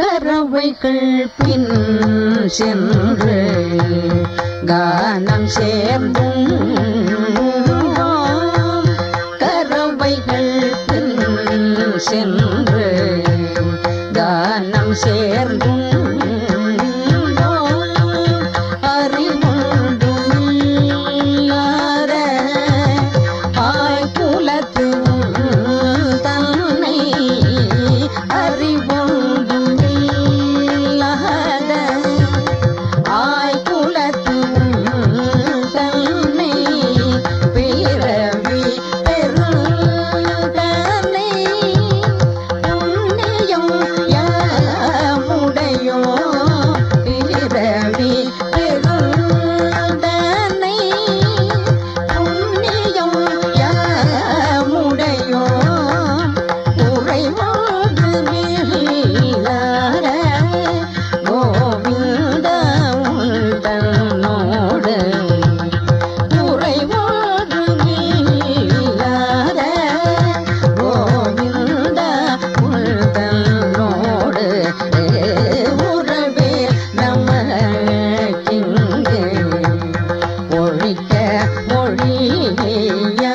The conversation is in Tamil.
கரவைகள் பின் சென்று கானம் சேர்ந்தும் கரவைகள் பின் சென்று கானம் சேர்ந்தும் Thank you. হে